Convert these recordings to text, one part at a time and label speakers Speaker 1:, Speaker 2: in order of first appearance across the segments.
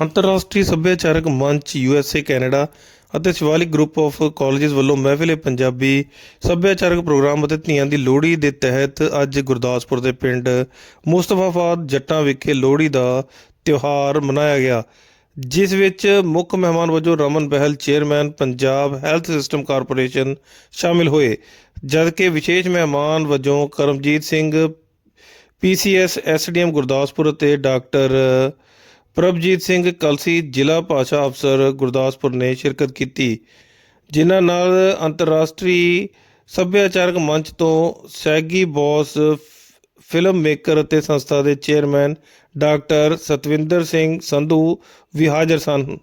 Speaker 1: ਅੰਤਰਰਾਸ਼ਟਰੀ ਸੱਭਿਆਚਾਰਕ ਮੰਚ ਯੂਐਸਏ ਕੈਨੇਡਾ ਅਤੇ ਸ਼ਿਵਾਲਿਕ ਗਰੁੱਪ ਆਫ ਕਾਲਜਸ ਵੱਲੋਂ ਮਹਿਫਿਲ ਪੰਜਾਬੀ ਸੱਭਿਆਚਾਰਕ ਪ੍ਰੋਗਰਾਮ ਅਤੇ ਧੀਆਂ ਦੀ ਲੋਹੜੀ ਦੇ ਤਹਿਤ ਅੱਜ ਗੁਰਦਾਸਪੁਰ ਦੇ ਪਿੰਡ ਮੁਸਤਫਾਬਾਦ ਜੱਟਾਂ ਵਿਖੇ ਲੋਹੜੀ ਦਾ ਤਿਉਹਾਰ ਮਨਾਇਆ ਗਿਆ, ਜਿਸ ਵਿੱਚ ਮੁੱਖ ਮਹਿਮਾਨ ਵਜੋਂ Raman Behl, chairman, Punjab health system corporation ਸ਼ਾਮਿਲ ਹੋਏ, ਜਦਕਿ ਵਿਸ਼ੇਸ਼ ਮਹਿਮਾਨ ਵਜੋਂ ਕਰਮਜੀਤ ਸਿੰਘ ਪੀਸੀਐਸ ਐਸਡੀਐਮ ਗੁਰਦਾਸਪੁਰ ਅਤੇ ਡਾਕਟਰ ਪ੍ਰਭਜੀਤ ਸਿੰਘ ਕਲਸੀ ਜ਼ਿਲ੍ਹਾ ਭਾਸ਼ਾ ਅਫਸਰ ਗੁਰਦਾਸਪੁਰ ਨੇ ਸ਼ਿਰਕਤ ਕੀਤੀ, ਜਿਨ੍ਹਾਂ ਨਾਲ ਅੰਤਰਰਾਸ਼ਟਰੀ ਸੱਭਿਆਚਾਰਕ ਮੰਚ ਤੋਂ ਸੈਗੀ ਬੌਸ, ਫਿਲਮ ਮੇਕਰ ਅਤੇ ਸੰਸਥਾ ਦੇ ਚੇਅਰਮੈਨ ਡਾਕਟਰ ਸਤਵਿੰਦਰ ਸਿੰਘ ਸੰਧੂ ਵੀ ਹਾਜ਼ਰ ਸਨ।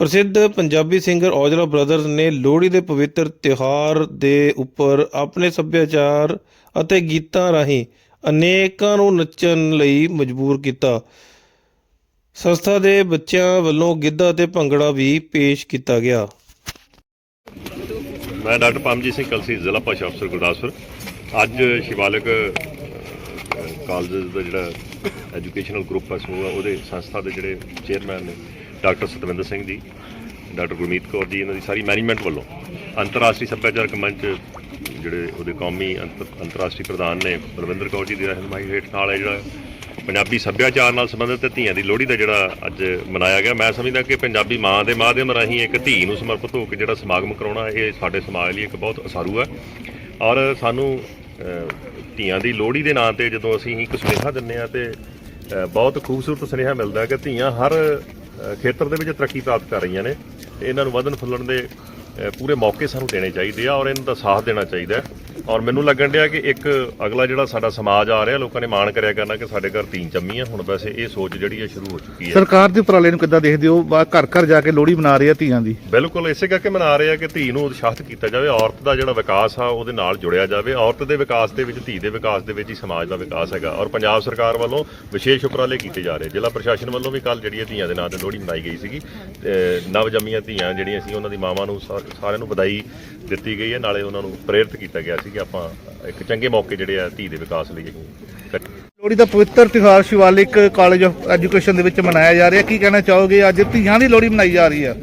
Speaker 1: ਪ੍ਰਸਿੱਧ ਪੰਜਾਬੀ ਸਿੰਗਰ ਔਜਲਾ ਬ੍ਰਦਰਜ਼ ਨੇ ਲੋਹੜੀ ਦੇ ਪਵਿੱਤਰ ਤਿਉਹਾਰ ਦੇ ਉੱਪਰ ਆਪਣੇ ਸੱਭਿਆਚਾਰ ਅਤੇ ਗੀਤਾਂ ਰਾਹੀਂ ਅਨੇਕਾਂ ਨੂੰ ਨੱਚਣ ਲਈ ਮਜਬੂਰ ਕੀਤਾ। ਸੰਸਥਾ ਦੇ ਬੱਚਿਆਂ ਵੱਲੋਂ ਗਿੱਧਾ ਤੇ ਭੰਗੜਾ ਵੀ ਪੇਸ਼ ਕੀਤਾ ਗਿਆ।
Speaker 2: ਮੈਂ ਡਾਕਟਰ ਪਰਮਜੀਤ ਸਿੰਘ ਕਲਸੀ, ਜ਼ਿਲ੍ਹਾ ਭਾਸ਼ਾ ਅਫਸਰ ਗੁਰਦਾਸਪੁਰ। ਅੱਜ ਸ਼ਿਵਾਲਿਕ ਕਾਲਜ ਦਾ ਜਿਹੜਾ ਐਜੂਕੇਸ਼ਨਲ ਗਰੁੱਪ ਹੈ ਸਮੂਹ ਉਹਦੇ ਸੰਸਥਾ ਦੇ ਜਿਹੜੇ ਚੇਅਰਮੈਨ ਨੇ ਡਾਕਟਰ ਸਤਵਿੰਦਰ ਸਿੰਘ ਜੀ, ਡਾਕਟਰ ਗੁਰਮੀਤ ਕੌਰ ਜੀ, ਇਹਨਾਂ ਦੀ ਸਾਰੀ ਮੈਨੇਜਮੈਂਟ ਵੱਲੋਂ ਅੰਤਰਰਾਸ਼ਟਰੀ ਸੱਭਿਆਚਾਰਕ ਮੰਚ ਜਿਹੜੇ ਉਹਦੇ ਕੌਮੀ ਅੰਤਰ- ਅੰਤਰਰਾਸ਼ਟਰੀ ਪ੍ਰਧਾਨ ਨੇ ਬਲਵਿੰਦਰ ਕੌਰ ਜੀ ਦੀ ਰਹਿਨਮਾਈ ਹੇਠ ਨਾਲ ਹੈ ਜਿਹੜਾ ਪੰਜਾਬੀ ਸੱਭਿਆਚਾਰ ਨਾਲ ਸੰਬੰਧਿਤ ਧੀਆਂ ਦੀ ਲੋਹੜੀ ਦਾ ਜਿਹੜਾ ਅੱਜ ਮਨਾਇਆ ਗਿਆ, ਮੈਂ ਸਮਝਦਾ ਕਿ ਪੰਜਾਬੀ ਮਾਂ ਦੇ ਮਾਧਿਅਮ ਰਾਹੀਂ ਇੱਕ ਧੀ ਨੂੰ ਸਮਰਪਿਤ ਹੋ ਕੇ ਜਿਹੜਾ ਸਮਾਗਮ ਕਰਾਉਣਾ, ਇਹ ਸਾਡੇ ਸਮਾਜ ਲਈ ਇੱਕ ਬਹੁਤ ਅਸਾਰੂ ਹੈ। ਔਰ ਸਾਨੂੰ ਧੀਆਂ ਦੀ ਲੋਹੜੀ ਦੇ ਨਾਂ ਤੇ ਜਦੋਂ ਅਸੀਂ ਇੱਕ ਸੁਨੇਹਾ ਦਿੰਨੇ ਆ ਤੇ ਬਹੁਤ ਖੂਬਸੂਰਤ ਸੁਨੇਹਾ ਮਿਲਦਾ ਕਿ ਧੀਆਂ ਹਰ ਖੇਤਰ ਦੇ ਵਿੱਚ ਤਰੱਕੀ ਪ੍ਰਾਪਤ ਕਰ ਰਹੀਆਂ ਨੇ। ਤੇ ਇਹਨਾਂ ਨੂੰ ਵਧਣ ਫੁੱਲਣ ਦੇ ਪੂਰੇ ਮੌਕੇ ਸਾਨੂੰ ਦੇਣੇ ਚਾਹੀਦੇ ਆ ਔਰ ਇਹਨਾਂ ਦਾ ਸਾਥ ਦੇਣਾ ਚਾਹੀਦਾ ਔਰ ਮੈਨੂੰ ਲੱਗਣ ਡਿਆ ਕਿ ਇੱਕ ਅਗਲਾ ਜਿਹੜਾ ਸਾਡਾ ਸਮਾਜ ਆ ਰਿਹਾ ਲੋਕਾਂ ਨੇ ਮਾਣ ਕਰਿਆ ਕਰਨਾ ਕਿ ਸਾਡੇ ਘਰ ਧੀ ਜੰਮੀ ਆ ਹੁਣ ਵੈਸੇ ਇਹ ਸੋਚ ਜਿਹੜੀ ਹੈ ਸ਼ੁਰੂ ਹੋ ਚੁੱਕੀ ਹੈ।
Speaker 3: ਸਰਕਾਰ ਦੇ ਉਪਰਾਲੇ ਨੂੰ ਕਿੱਦਾਂ ਦੇਖਦੇ ਹੋ? ਬਾ- ਘਰ ਘਰ ਜਾ ਕੇ ਲੋਹੜੀ ਮਨਾ ਰਹੀ ਆ ਧੀਆਂ ਦੀ।
Speaker 2: ਬਿਲਕੁਲ ਇਸੇ ਕਰਕੇ ਮਨਾ ਰਹੇ ਆ ਕਿ ਧੀ ਨੂੰ ਉਤਸ਼ਾਹਿਤ ਕੀਤਾ ਜਾਵੇ ਔਰਤ ਦਾ ਜਿਹੜਾ ਵਿਕਾਸ ਆ ਉਹਦੇ ਨਾਲ ਜੁੜਿਆ ਜਾਵੇ। ਔਰਤ ਦੇ ਵਿਕਾਸ ਦੇ ਵਿੱਚ ਧੀ ਦੇ ਵਿਕਾਸ ਦੇ ਵਿੱਚ ਹੀ ਸਮਾਜ ਦਾ ਵਿਕਾਸ ਹੈਗਾ। ਔਰ ਪੰਜਾਬ ਸਰਕਾਰ ਵੱਲੋਂ ਵਿਸ਼ੇਸ਼ ਉਪਰਾਲੇ ਕੀਤੇ ਜਾ ਰਹੇ। ਜ਼ਿਲ੍ਹਾ ਪ੍ਰਸ਼ਾਸਨ ਵੱਲੋਂ ਵੀ ਕੱਲ ਜਿਹੜੀ ਇਹ ਧੀਆਂ ਦੇ ਨਾਂ ਤੇ ਲੋਹੜੀ ਮਨਾਈ ਗਈ ਸੀਗੀ। ਨਵ ਜੰਮੀਆਂ ਧੀਆਂ ਜਿਹੜੀਆਂ ਸੀ ਉਹਨਾਂ ਦੀ ਮਾਵਾਂ ਨੂੰ ਸਾ- ਸਾਰਿਆਂ ਨੂੰ ਵਧਾਈ ਦਿੱਤੀ ਗਈ ਹੈ। ਨਾਲੇ ਉਹਨਾਂ ਨੂੰ ਪ੍ਰੇਰਿਤ ਕੀਤਾ ਗਿਆ ਸੀ। ਕਿ ਆਪਾਂ ਇੱਕ ਚੰਗੇ ਮੌਕੇ ਜਿਹੜੇ ਆ ਧੀ ਦੇ ਵਿਕਾਸ ਲਈ
Speaker 3: ਲੋਹੜੀ ਦਾ ਪਵਿੱਤਰ ਤਿਉਹਾਰ ਸ਼ਿਵਾਲਿਕ ਕਾਲਜ ਆਫ ਐਜੂਕੇਸ਼ਨ ਦੇ ਵਿੱਚ ਮਨਾਇਆ ਜਾ ਰਿਹਾ। ਕੀ ਕਹਿਣਾ ਚਾਹੋਗੇ? ਅੱਜ ਧੀਆਂ ਦੀ ਲੋਹੜੀ ਮਨਾਈ ਜਾ ਰਹੀ ਆ।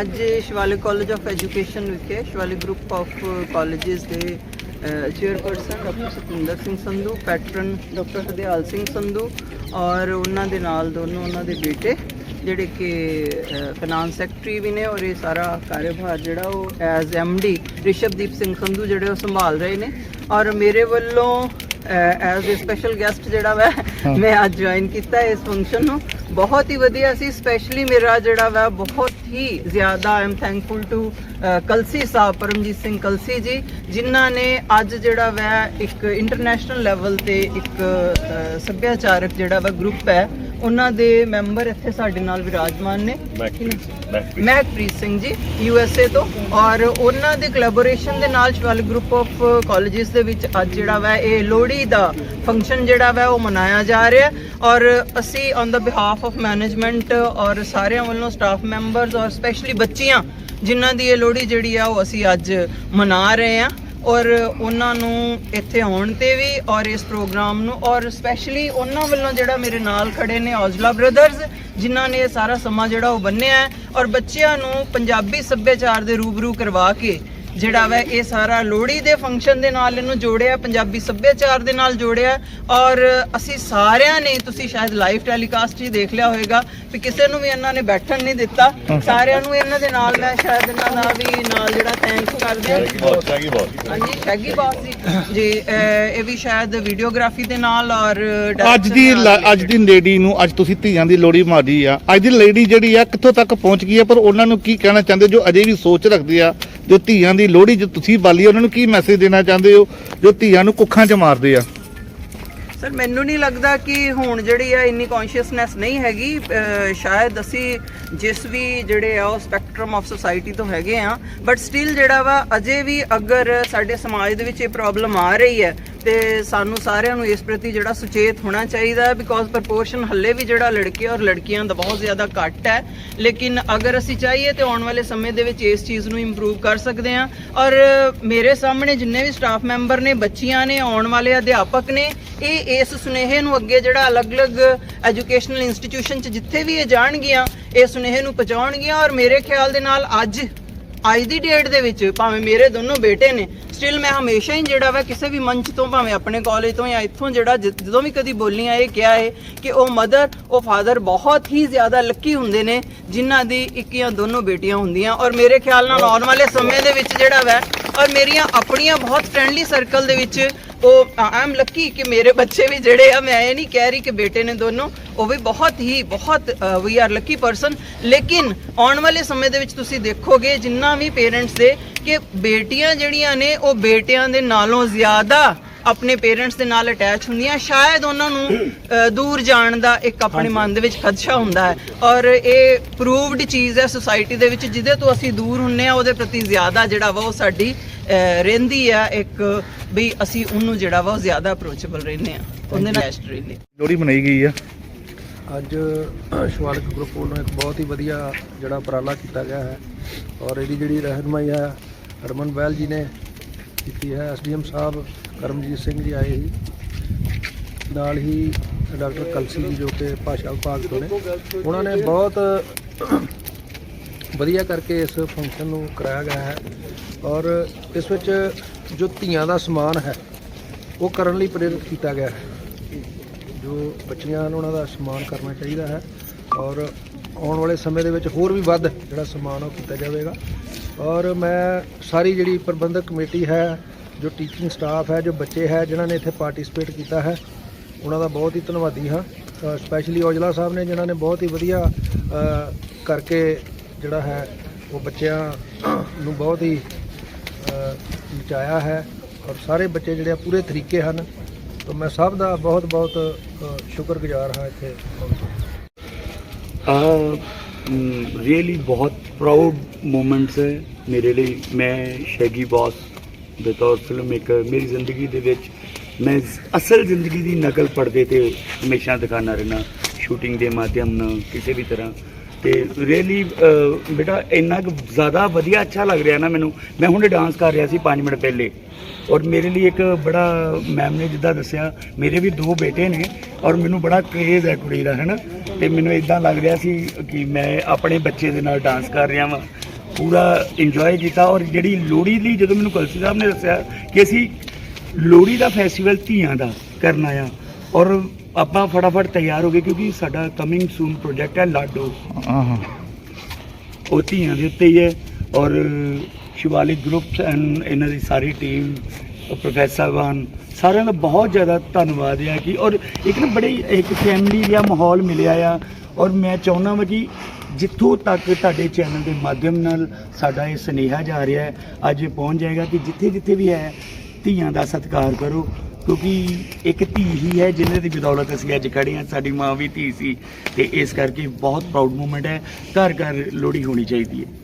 Speaker 4: ਅੱਜ ਸ਼ਿਵਾਲਿਕ ਕਾਲਜ ਆਫ ਐਜੂਕੇਸ਼ਨ ਵਿਖੇ ਸ਼ਿਵਾਲਿਕ ਗਰੁੱਪ ਆਫ ਕਾਲਜਸ ਦੇ chairperson doctor Satinder Singh Sandhu patron doctor Hardial Singh Sandhu ਔਰ ਉਹਨਾਂ ਦੇ ਨਾਲ ਦੋਨੋਂ ਉਹਨਾਂ ਦੇ ਬੇਟੇ ਜਿਹੜੇ ਕਿ ਫਾਈਨਾਂਸ ਸੈਕਟਰੀ ਵੀ ਨੇ ਔਰ ਇਹ ਸਾਰਾ ਕਾਰਜਭਾਰ ਜਿਹੜਾ ਉਹ ਐਜ਼ ਡੀ ਰਿਸ਼ਭਦੀਪ ਸਿੰਘ ਸੰਧੂ ਜਿਹੜੇ ਉਹ ਸੰਭਾਲ ਰਹੇ ਨੇ ਔਰ ਮੇਰੇ ਵੱਲੋਂ ਐਜ਼ ਅ ਸਪੈਸ਼ਲ ਗੈਸਟ ਜਿਹੜਾ ਵਾ ਮੈਂ ਅੱਜ ਜੁਆਇਨ ਕੀਤਾ ਇਸ ਫੰਕਸ਼ਨ ਨੂੰ। ਬਹੁਤ ਹੀ ਵਧੀਆ ਸੀ ਸਪੈਸ਼ਲੀ ਮੇਰਾ ਜਿਹੜਾ ਵਾ ਬਹੁਤ ਹੀ ਜ਼ਿਆਦਾ I am thankful to Kalsi sahib Paramjit Singh Kalsi ji ਜਿਨ੍ਹਾਂ ਨੇ ਅੱਜ ਜਿਹੜਾ ਵਾ ਇੱਕ ਇੰਟਰਨੈਸ਼ਨਲ ਲੈਵਲ ਤੇ ਇੱਕ ਸੱਭਿਆਚਾਰਕ ਜਿਹੜਾ ਵਾ ਗਰੁੱਪ ਹੈ ਉਹਨਾਂ ਦੇ ਮੈਂਬਰ ਇੱਥੇ ਸਾਡੇ ਨਾਲ ਵਿਰਾਜਮਾਨ ਨੇ।
Speaker 2: Mehakpreet
Speaker 4: Singh ji U S A ਤੋਂ। ਔਰ ਉਹਨਾਂ ਦੇ ਕੋਲੈਬੋਰੇਸ਼ਨ ਦੇ ਨਾਲ ਸ਼ਿਵਾਲਿਕ ਗਰੁੱਪ ਆਫ ਕਾਲਜਸ ਦੇ ਵਿੱਚ ਅੱਜ ਜਿਹੜਾ ਵਾ ਇਹ ਲੋਹੜੀ ਦਾ ਫੰਕਸ਼ਨ ਜਿਹੜਾ ਵਾ ਉਹ ਮਨਾਇਆ ਜਾ ਰਿਹਾ। ਔਰ ਅਸੀਂ on the behalf of management ਔਰ ਸਾਰਿਆਂ ਵੱਲੋਂ ਸਟਾਫ ਮੈਂਬਰਸ ਔਰ ਸਪੈਸ਼ਲੀ ਬੱਚੀਆਂ ਜਿਨ੍ਹਾਂ ਦੀ ਇਹ ਲੋਹੜੀ ਜਿਹੜੀ ਆ ਉਹ ਅਸੀਂ ਅੱਜ ਮਨਾ ਰਹੇ ਹਾਂ। ਔਰ ਉਹਨਾਂ ਨੂੰ ਇੱਥੇ ਆਉਣ ਤੇ ਵੀ ਔਰ ਇਸ ਪ੍ਰੋਗਰਾਮ ਨੂੰ ਔਰ ਸਪੈਸ਼ਲੀ ਉਹਨਾਂ ਵੱਲੋਂ ਜਿਹੜਾ ਮੇਰੇ ਨਾਲ ਖੜੇ ਨੇ ਔਜਲਾ ਬ੍ਰਦਰਜ਼ ਜਿਨ੍ਹਾਂ ਨੇ ਇਹ ਸਾਰਾ ਸਮਾਂ ਜਿਹੜਾ ਉਹ ਬੰਨਿਆ ਔਰ ਬੱਚਿਆਂ ਨੂੰ ਪੰਜਾਬੀ ਸੱਭਿਆਚਾਰ ਦੇ ਰੂਬਰੂ ਕਰਵਾ ਕੇ ਜਿਹੜਾ ਵਾ ਇਹ ਸਾਰਾ ਲੋਹੜੀ ਦੇ ਫੰਕਸ਼ਨ ਦੇ ਨਾਲ ਇਹਨੂੰ ਜੋੜਿਆ ਪੰਜਾਬੀ ਸੱਭਿਆਚਾਰ ਦੇ ਨਾਲ ਜੋੜਿਆ ਔਰ ਅਸੀਂ ਸਾਰਿਆਂ ਨੇ ਤੁਸੀਂ ਸ਼ਾਇਦ ਲਾਈਵ ਟੈਲੀਕਾਸਟ ਹੀ ਦੇਖ ਲਿਆ ਹੋਵੇਗਾ ਕਿ ਕਿਸੇ ਨੂੰ ਵੀ ਇਹਨਾਂ ਨੇ ਬੈਠਣ ਨਹੀਂ ਦਿੱਤਾ। ਸਾਰਿਆਂ ਨੂੰ ਇਹਨਾਂ ਦੇ ਨਾਲ ਮੈਂ ਸ਼ਾਇਦ ਇਹਨਾਂ ਦਾ ਵੀ ਨਾਲ ਜਿਹੜਾ ਥੈਂਕਸ ਕਰਦੇ ਹਾਂ।
Speaker 2: ਬਹੁਤ ਚਾਹੀਏ ਬਹੁਤ
Speaker 4: ਹਾਂਜੀ ਸ਼ੈਗੀ ਬਾਸ ਜੀ। ਜੀ ਇਹ ਵੀ ਸ਼ਾਇਦ ਵੀਡੀਓਗ੍ਰਾਫੀ ਦੇ ਨਾਲ ਔਰ
Speaker 3: ਅੱਜ ਦੀ ਅੱਜ ਦੀ ਲੇਡੀ ਨੂੰ ਅੱਜ ਤੁਸੀਂ ਧੀਆਂ ਦੀ ਲੋਹੜੀ ਮਾਰੀ ਆ। ਅੱਜ ਦੀ ਲੇਡੀ ਜਿਹੜੀ ਆ ਕਿੱਥੋਂ ਤੱਕ ਪਹੁੰਚ ਗਈ ਆ? ਪਰ ਉਹਨਾਂ ਨੂੰ ਕੀ ਕਹਿਣਾ ਚਾਹੁੰਦੇ ਜੋ ਅਜੇ ਵੀ ਸੋਚ ਰੱਖਦੇ ਆ ਜੋ ਧੀਆਂ ਦੀ ਲੋਹੜੀ ਜੋ ਤੁਸੀਂ ਬਾਲੀ ਉਹਨਾਂ ਨੂੰ ਕੀ ਮੈਸੇਜ ਦੇਣਾ ਚਾਹੁੰਦੇ ਹੋ, ਜੋ ਧੀਆਂ ਨੂੰ ਕੁੱਖਾਂ 'ਚ ਮਾਰਦੇ ਆ?
Speaker 4: ਸਰ, ਮੈਨੂੰ ਨਹੀਂ ਲੱਗਦਾ ਕਿ ਹੁਣ ਜਿਹੜੀ ਆ ਇੰਨੀ ਕੌਨਸ਼ੀਅਸਨੈਸ ਨਹੀਂ ਹੈਗੀ। ਸ਼ਾਇਦ ਅਸੀਂ ਜਿਸ ਵੀ ਜਿਹੜੇ ਆ, ਉਹ ਸਪੈਕਟਰਮ ਆਫ ਸੋਸਾਇਟੀ ਤੋਂ ਹੈਗੇ ਆ। ਬਟ ਸਟਿਲ ਜਿਹੜਾ ਵਾ, ਅਜੇ ਵੀ ਅਗਰ ਸਾਡੇ ਸਮਾਜ ਦੇ ਵਿੱਚ ਇਹ ਪ੍ਰੋਬਲਮ ਆ ਰਹੀ ਹੈ ਤੇ ਸਾਨੂੰ ਸਾਰਿਆਂ ਨੂੰ ਇਸ ਪ੍ਰਤੀ ਜਿਹੜਾ ਸੁਚੇਤ ਹੋਣਾ ਚਾਹੀਦਾ ਹੈ ਬਿਕੋਜ਼ ਪ੍ਰਪੋਰਸ਼ਨ ਹੱਲੇ ਵੀ ਜਿਹੜਾ ਲੜਕੇ ਔਰ ਲੜਕੀਆਂ ਦਾ ਬਹੁਤ ਜ਼ਿਆਦਾ ਘੱਟ ਹੈ। ਲੇਕਿਨ ਅਗਰ ਅਸੀਂ ਚਾਹੀਏ ਤੇ ਆਉਣ ਵਾਲੇ ਸਮੇਂ ਦੇ ਵਿੱਚ ਇਸ ਚੀਜ਼ ਨੂੰ ਇੰਪਰੂਵ ਕਰ ਸਕਦੇ ਹਾਂ। ਔਰ ਮੇਰੇ ਸਾਹਮਣੇ ਜਿੰਨੇ ਵੀ ਸਟਾਫ ਮੈਂਬਰ ਨੇ, ਬੱਚੀਆਂ ਨੇ, ਆਉਣ ਵਾਲੇ ਅਧਿਆਪਕ ਨੇ, ਇਹ ਇਸ ਸੁਨੇਹੇ ਨੂੰ ਅੱਗੇ ਜਿਹੜਾ ਅਲੱਗ-ਅਲੱਗ ਐਜੂਕੇਸ਼ਨਲ ਇੰਸਟੀਟਿਊਸ਼ਨ 'ਚ ਜਿੱਥੇ ਵੀ ਇਹ ਜਾਣਗੀਆਂ, ਇਹ ਸੁਨੇਹੇ ਨੂੰ ਪਹੁੰਚਾਉਣਗੀਆਂ। ਔਰ ਮੇਰੇ ਖਿਆਲ ਦੇ ਨਾਲ ਅੱਜ ਅੱਜ ਦੀ ਡੇਟ ਦੇ ਵਿੱਚ ਭਾਵੇਂ ਮੇਰੇ ਦੋਨੋਂ ਬੇਟੇ ਨੇ ਸਟਿਲ ਮੈਂ ਹਮੇਸ਼ਾ ਹੀ ਜਿਹੜਾ ਵਾ ਕਿਸੇ ਵੀ ਮੰਚ ਤੋਂ, ਭਾਵੇਂ ਆਪਣੇ ਕਾਲਜ ਤੋਂ ਜਾਂ ਇੱਥੋਂ ਜਿਹੜਾ ਜ- ਜਦੋਂ ਵੀ ਕਦੀ ਬੋਲੀਆਂ ਇਹ ਕਿਹਾ ਹੈ ਕਿ ਉਹ ਮਦਰ ਉਹ ਫਾਦਰ ਬਹੁਤ ਹੀ ਜ਼ਿਆਦਾ ਲੱਕੀ ਹੁੰਦੇ ਨੇ, ਜਿਨ੍ਹਾਂ ਦੀ ਇੱਕ ਜਾਂ ਦੋਨੋਂ ਬੇਟੀਆਂ ਹੁੰਦੀਆਂ। ਔਰ ਮੇਰੇ ਖਿਆਲ ਨਾਲ ਆਉਣ ਵਾਲੇ ਸਮੇਂ ਦੇ ਵਿੱਚ ਜਿਹੜਾ ਵਾ ਔਰ ਮੇਰੀਆਂ ਆਪਣੀਆਂ ਬਹੁਤ ਫ੍ਰੈਂਡਲੀ ਸਰਕਲ ਦੇ ਵਿੱਚ ਉਹ ਆਈ ਐਮ ਲੱਕੀ ਕਿ ਮੇਰੇ ਬੱਚੇ ਵੀ ਜਿਹੜੇ ਆ, ਮੈਂ ਇਹ ਨਹੀਂ ਕਹਿ ਰਹੀ ਕਿ ਬੇਟੇ ਨੇ ਦੋਨੋਂ, ਉਹ ਵੀ ਬਹੁਤ ਹੀ, ਬਹੁਤ ਵੀ ਆਰ ਲੱਕੀ ਪਰਸਨ ਲੇਕਿਨ ਆਉਣ ਵਾਲੇ ਸਮੇਂ ਦੇ ਵਿੱਚ ਤੁਸੀਂ ਦੇਖੋਗੇ, ਜਿੰਨਾ ਵੀ ਪੇਰੈਂਟਸ ਦੇ, ਕਿ ਬੇਟੀਆਂ ਜਿਹੜੀਆਂ ਨੇ, ਉਹ ਬੇਟਿਆਂ ਦੇ ਨਾਲੋਂ ਜ਼ਿਆਦਾ ਆਪਣੇ ਪੇਰੈਂਟਸ ਦੇ ਨਾਲ ਅਟੈਚ ਹੁੰਦੀਆਂ। ਸ਼ਾਇਦ ਉਹਨਾਂ ਨੂੰ ਦੂਰ ਜਾਣ ਦਾ ਇੱਕ ਆਪਣੇ ਮਨ ਦੇ ਵਿੱਚ ਖਦਸ਼ਾ ਹੁੰਦਾ ਹੈ। ਔਰ ਇਹ ਪ੍ਰੂਵਡ ਚੀਜ਼ ਹੈ ਸੋਸਾਇਟੀ ਦੇ ਵਿੱਚ ਜਿਹਦੇ ਤੋਂ ਅਸੀਂ ਦੂਰ ਹੁੰਨੇ ਆ ਉਹਦੇ ਪ੍ਰਤੀ ਜ਼ਿਆਦਾ ਜਿਹੜਾ ਵਾ ਉਹ ਸਾਡੀ ਰਹਿੰਦੀ ਆ ਇੱਕ ਵੀ ਅਸੀਂ ਉਹਨੂੰ ਜਿਹੜਾ ਵਾ ਉਹ ਜ਼ਿਆਦਾ ਅਪਰੋਚੇਬਲ ਰਹਿੰਦੇ ਆ ਉਹਦੇ ਨਾਲ attached ਰਹਿੰਦੇ
Speaker 3: ਲੋਹੜੀ ਮਨਾਈ ਗਈ ਆ।
Speaker 5: ਅੱਜ ਸ਼ਿਵਾਲਿਕ ਗਰੁੱਪ ਵੱਲੋਂ ਇੱਕ ਬਹੁਤ ਹੀ ਵਧੀਆ ਜਿਹੜਾ ਉਪਰਾਲਾ ਕੀਤਾ ਗਿਆ ਹੈ। ਔਰ ਇਹਦੀ ਜਿਹੜੀ ਰਹਿਨਮਾਈ ਹੈ ਹਰਮਨ ਬਹਿਲ ਜੀ ਨੇ ਕੀਤੀ ਹੈ ਐਸਡੀਐਮ ਸਾਹਿਬ ਕਰਮਜੀਤ ਸਿੰਘ ਜੀ ਆਏ ਸੀ। ਨਾਲ ਹੀ ਡਾਕਟਰ ਕਲਸੀ ਜੀ ਜੋ ਕਿ ਭਾਸ਼ਾ ਵਿਭਾਗ ਤੋਂ ਨੇ। ਉਹਨਾਂ ਨੇ ਬਹੁਤ ਵਧੀਆ ਕਰਕੇ ਇਸ ਫੰਕਸ਼ਨ ਨੂੰ ਕਰਾਇਆ ਗਿਆ ਹੈ ਔਰ ਇਸ ਵਿੱਚ ਜੋ ਧੀਆਂ ਦਾ ਸਮਾਨ ਹੈ, ਉਹ ਕਰਨ ਲਈ ਪ੍ਰੇਰਿਤ ਕੀਤਾ ਗਿਆ ਹੈ। ਜੋ ਬੱਚੀਆਂ ਹਨ ਉਹਨਾਂ ਦਾ ਸਮਾਨ ਕਰਨਾ ਚਾਹੀਦਾ ਹੈ ਔਰ ਆਉਣ ਵਾਲੇ ਸਮੇਂ ਦੇ ਵਿੱਚ ਹੋਰ ਵੀ ਵੱਧ ਜਿਹੜਾ ਸਮਾਨ ਉਹ ਕੀਤਾ ਜਾਵੇਗਾ। ਔਰ ਮੈਂ ਸਾਰੀ ਜਿਹੜੀ ਪ੍ਰਬੰਧਕ ਕਮੇਟੀ ਹੈ ਜੋ ਟੀਚਿੰਗ ਸਟਾਫ ਹੈ ਜੋ ਬੱਚੇ ਹੈ ਜਿਨ੍ਹਾਂ ਨੇ ਇੱਥੇ ਪਾਰਟਿਸਿਪੇਟ ਕੀਤਾ ਹੈ ਉਹਨਾਂ ਦਾ ਬਹੁਤ ਹੀ ਧੰਨਵਾਦੀ ਹਾਂ। ਸਪੈਸ਼ਲੀ ਔਜਲਾ ਸਾਹਿਬ ਨੇ ਜਿਨ੍ਹਾਂ ਨੇ ਬਹੁਤ ਹੀ ਵਧੀਆ ਕਰਕੇ ਜਿਹੜਾ ਹੈ ਉਹ ਬੱਚਿਆਂ ਨੂੰ ਬਹੁਤ ਹੀ ਅ, ਨਚਾਇਆ ਹੈ ਔਰ ਸਾਰੇ ਬੱਚੇ ਜਿਹੜੇ ਆ ਪੂਰੇ ਤਰੀਕੇ ਹਨ। ਤਾਂ ਮੈਂ ਸਭ ਦਾ ਬਹੁਤ ਬਹੁਤ ਸ਼ੁਕਰਗੁਜ਼ਾਰ ਹਾਂ ਇੱਥੇ ਆਉਣ ਤੋਂ।
Speaker 6: ਰੀਅਲੀ ਬਹੁਤ ਪ੍ਰਾਊਡ ਮੂਮੈਂਟਸ ਹੈ ਮੇਰੇ ਲਈ। ਮੈਂ ਸ਼ੈਗੀ ਬਤੌਰ ਫਿਲਮ ਮੇਕਰ ਮੇਰੀ ਜ਼ਿੰਦਗੀ ਦੇ ਵਿੱਚ ਮੈਂ ਅਸਲ ਜ਼ਿੰਦਗੀ ਦੀ ਨਕਲ ਪਰਦੇ ਤੇ ਹਮੇਸ਼ਾ ਦਿਖਾਣਾ ਰਹਿਣਾ ਸ਼ੂਟਿੰਗ ਦੇ ਮਾਧਿਅਮ ਨਾਲ ਕਿਸੇ ਵੀ ਤਰ੍ਹਾਂ। ਤੇ ਰੀਅਲੀ ਬੇਟਾ ਇੰਨਾ ਕੁ ਜ਼ਿਆਦਾ ਵਧੀਆ ਅੱਛਾ ਲੱਗ ਰਿਹਾ ਨਾ ਮੈਨੂੰ। ਮੈਂ ਹੁਣੇ ਡਾਂਸ ਕਰ ਰਿਹਾ ਸੀ 5 ਮਿੰਟ ਪਹਿਲੇ। ਔਰ ਮੇਰੇ ਲਈ ਇੱਕ ਬੜਾ ਮੈਮ ਨੇ ਜਿੱਦਾਂ ਦੱਸਿਆ, ਮੇਰੇ ਵੀ ਦੋ ਬੇਟੇ ਨੇ ਔਰ ਮੈਨੂੰ ਬੜਾ ਕਰੇਜ਼ ਹੈ ਕੁੜੀ ਦਾ, ਹੈਨਾ? ਤੇ ਮੈਨੂੰ ਇਦਾਂ ਲੱਗ ਰਿਹਾ ਸੀ ਕਿ ਮੈਂ ਆਪਣੇ ਬੱਚੇ ਦੇ ਨਾਲ ਡਾਂਸ ਕਰ ਰਿਹਾ ਵਾਂ। ਪੂਰਾ ਇੰਜੋਏ ਕੀਤਾ ਔਰ ਜਿਹੜੀ ਲੋਹੜੀ ਲਈ ਜਦੋਂ ਮੈਨੂੰ ਕਲਸੀ ਸਾਹਿਬ ਨੇ ਦੱਸਿਆ ਕਿ ਅਸੀਂ ਲੋਹੜੀ ਦਾ ਫੈਸਟੀਵਲ ਧੀਆਂ ਦਾ ਕਰਨਾ ਆ ਔਰ ਆਪਾਂ ਫਟਾਫਟ ਤਿਆਰ ਹੋ ਗਏ ਕਿਉਂਕਿ ਸਾਡਾ ਕਮਿੰਗ ਸੂਨ ਪ੍ਰੋਜੈਕਟ ਹੈ ਲਾਡੋ।
Speaker 3: ਆਹਾਂ।
Speaker 6: ਉਹ ਧੀਆਂ ਦੇ ਉੱਤੇ ਹੀ ਹੈ ਔਰ ਸ਼ਿਵਾਲਿਕ ਗਰੁੱਪਸ ਐਂਡ ਇਹਨਾਂ ਦੀ ਸਾਰੀ ਟੀਮ ਪ੍ਰੋਫੈਸਰ ਵਾਨ ਸਾਰਿਆਂ ਦਾ ਬਹੁਤ ਜ਼ਿਆਦਾ ਧੰਨਵਾਦ ਹੈ ਕਿ ਔਰ ਇੱਕ ਨਾ ਬੜੇ ਇੱਕ ਫੈਮਿਲੀ ਦਾ ਮਾਹੌਲ ਮਿਲਿਆ ਆ ਔਰ ਮੈਂ ਚਾਹੁੰਦਾ ਹਾਂ ਕਿ ਜਿੱਥੋਂ ਤੱਕ ਤੁਹਾਡੇ ਚੈਨਲ ਦੇ ਮਾਧਿਅਮ ਨਾਲ ਸਾਡਾ ਇਹ ਸੁਨੇਹਾ ਜਾ ਰਿਹਾ ਹੈ, ਅੱਜ ਇਹ ਪਹੁੰਚ ਜਾਏਗਾ ਕਿ ਜਿੱਥੇ ਜਿੱਥੇ ਵੀ ਹੈ, ਧੀਆਂ ਦਾ ਸਤਿਕਾਰ ਕਰੋ, ਕਿਉਂਕਿ ਇੱਕ ਧੀ ਹੀ ਹੈ ਜਿਨ੍ਹਾਂ ਦੀ ਬਦੌਲਤ ਅਸੀਂ ਅੱਜ ਖੜੇ ਹਾਂ, ਸਾਡੀ ਮਾਂ ਵੀ ਧੀ ਸੀ ਤੇ ਇਸ ਕਰਕੇ ਬਹੁਤ ਪ੍ਰਾਊਡ ਮੂਮੈਂਟ ਹੈ ਘਰ ਘਰ ਲੋਹੜੀ ਹੋਣੀ ਚਾਹੀਦੀ ਹੈ।